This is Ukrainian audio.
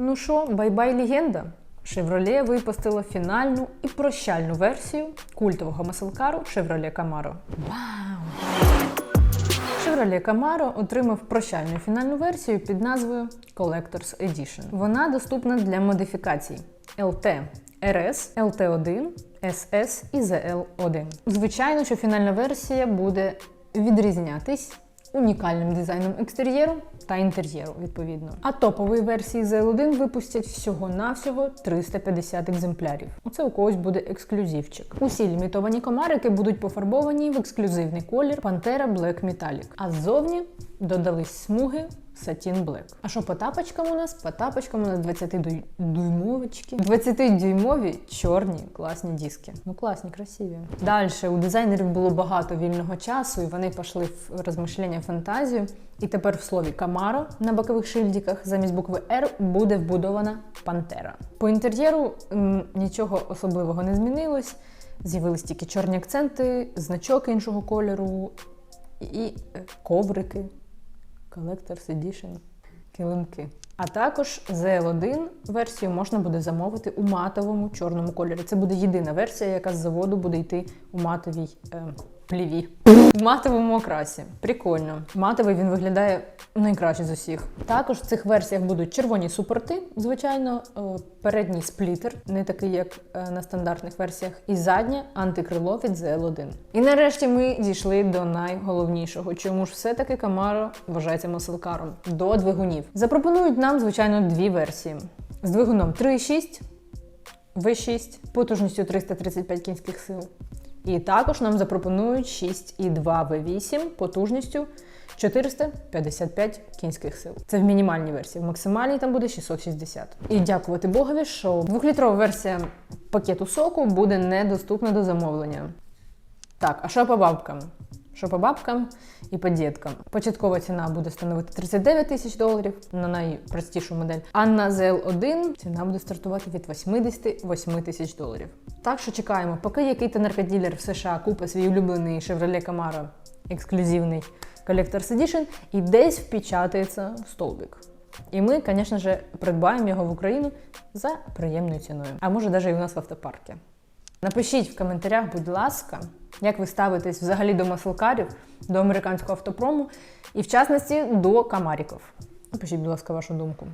Ну що, бай-бай легенда. Chevrolet випустила фінальну і прощальну версію культового маселкару Chevrolet Camaro. Вау! Chevrolet Camaro отримав прощальну фінальну версію під назвою Collector's Edition. Вона доступна для модифікацій LT, RS, LT1, SS і ZL1. Звичайно, що фінальна версія буде відрізнятись унікальним дизайном екстер'єру та інтер'єру, відповідно. А топової версії ZL1 випустять всього-навсього 350 екземплярів. Оце у когось буде ексклюзивчик. Усі лімітовані комарики будуть пофарбовані в ексклюзивний колір Pantera Black Metallic. А ззовні додались смуги Satin Black. А що по тапочкам у нас? По тапочкам у нас 20-дюймовочки. 20-дюймові чорні класні диски. Ну класні, красиві. Далі у дизайнерів було багато вільного часу, і вони пішли в розмишлення фантазію. І тепер в слові Camaro на бокових шильдиках замість букви R буде вбудована Пантера. По інтер'єру нічого особливого не змінилось. З'явились тільки чорні акценти, значок іншого кольору і е, коврики. Collector's Edition килимки. А також ZL1 версію можна буде замовити у матовому чорному кольорі. Це буде єдина версія, яка з заводу буде йти у матовій е, пліві. В матовому окрасі. Прикольно. Матовий він виглядає найкраще з усіх. Також в цих версіях будуть червоні супорти, звичайно, е, передній сплітер, не такий, як е, на стандартних версіях, і заднє антикрило від ZL1. І нарешті ми дійшли до найголовнішого, чому ж все-таки Camaro вважається маселкаром до двигунів. Запропонують нам, звичайно, дві версії: з двигуном 3,6, V6, потужністю 335 кінських сил. І також нам запропонують 6,2 V8 потужністю 455 кінських сил. Це в мінімальній версії, в максимальній там буде 660. І дякувати Богові, що двохлітрова версія пакету соку буде недоступна до замовлення. Так, а що по бабкам? Що по бабкам і по діткам? Початкова ціна буде становити 39 тисяч доларів на найпростішу модель. А на ZL1 ціна буде стартувати від 88 тисяч доларів. Так що чекаємо, поки який-то наркоділер в США купить свій улюблений Chevrolet Camaro ексклюзивний Collector's Edition і десь впечатається в столбик. І ми, звісно ж, придбаємо його в Україну за приємною ціною. А може, навіть і у нас в автопарку. Напишіть в коментарях, будь ласка, як ви ставитесь взагалі до маслкарів, до американського автопрому і, в частності, до Камаріков. Напишіть, будь ласка, вашу думку.